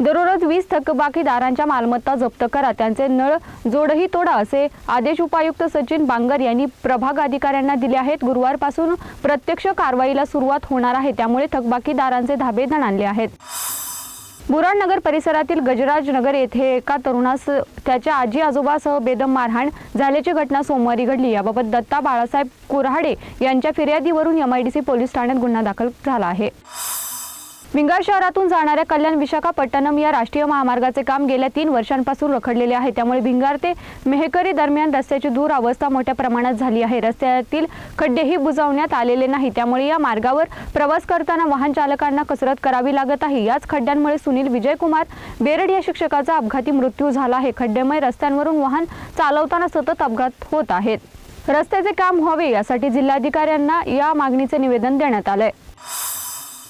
दररोज वीस थकबाकीदारांच्या मालमत्ता जप्त करा. त्यांचे नळ जोडही तोडा असे आदेश उपायुक्त सचिन बांगर यांनी प्रभाग अधिकाऱ्यांना दिले आहेत. गुरुवारपासून प्रत्यक्ष कारवाईला सुरुवात होणार आहे. त्यामुळे थकबाकीदारांचे धाबे दणाणले आहेत. बुराड नगर परिसरातील गजराज नगर येथे एका तरुणास त्याच्या आजी आजोबासह बेदम मारहाण झाल्याची घटना सोमवारी घडली. याबाबत दत्ता बाळासाहेब कुऱ्हाडे यांच्या फिर्यादीवरून एमआयडीसी पोलीस ठाण्यात गुन्हा दाखल झाला आहे. विंगार शहरातून जाणाऱ्या कल्याण विशाखापट्टणम या राष्ट्रीय महामार्गाचे काम गेल्या तीन वर्षांपासून रखडलेले आहे. त्यामुळे भिंगार ते मेहकरी दरम्यान रस्त्याची दूर अवस्था मोठ्या प्रमाणात झाली आहे. रस्त्यातील खड्डेही बुजवण्यात आलेले नाही. त्यामुळे या मार्गावर प्रवास करताना वाहन चालकांना कसरत करावी लागत आहे. याच खड्ड्यांमुळे सुनील विजयकुमार बेरड या शिक्षकाचा अपघाती मृत्यू झाला आहे. खड्डेमय रस्त्यांवरून वाहन चालवताना सतत अपघात होत आहेत. रस्त्याचे काम व्हावे यासाठी जिल्हाधिकाऱ्यांना या मागणीचे निवेदन देण्यात आलंय.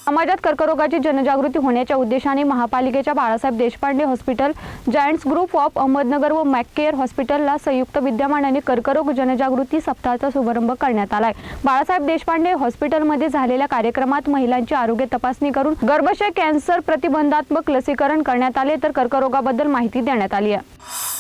समाजात कर्करोगाची जनजागृती होण्याच्या उद्देशाने महापालिकेच्या Balasaheb Deshpande hospital Giants Group of Ahmednagar व मॅककेअर हॉस्पिटलला संयुक्त विद्यमानाने कर्करोग जनजागृती सप्ताहाचा शुभारंभ करण्यात आलाय. बाळासाहेब देशपांडे हॉस्पिटलमध्ये झालेल्या कार्यक्रमात महिलांची आरोग्य तपासणी करून गर्भाशय कॅन्सर प्रतिबंधात्मक लसीकरण करण्यात आले तर कर्करोगाबद्दल माहिती देण्यात आली आहे.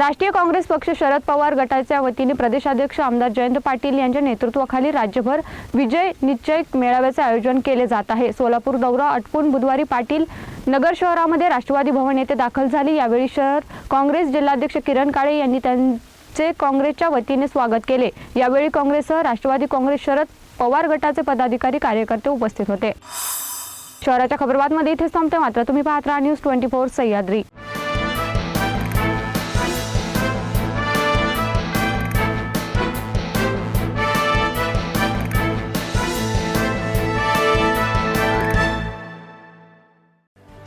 राष्ट्रीय काँग्रेस पक्ष शरद पवार गटाच्या वतीने प्रदेशाध्यक्ष आमदार जयंत पाटील यांच्या नेतृत्वाखाली राज्यभर विजय निश्चय मेळाव्याचे आयोजन केले जात आहे. सोलापूर दौरा आटपून बुधवारी पाटील नगर शहरामध्ये राष्ट्रवादी भवन येथे दाखल झाली. यावेळी शहर काँग्रेस जिल्हाध्यक्ष किरण काळे यांनी त्यांचे काँग्रेसच्या वतीने स्वागत केले. यावेळी काँग्रेससह राष्ट्रवादी काँग्रेस शरद पवार गटाचे पदाधिकारी कार्यकर्ते उपस्थित होते. शहराच्या खबरबातमध्ये इथेच थांबते. मात्र तुम्ही पाहत राहा न्यूज ट्वेंटी फोर सह्याद्री.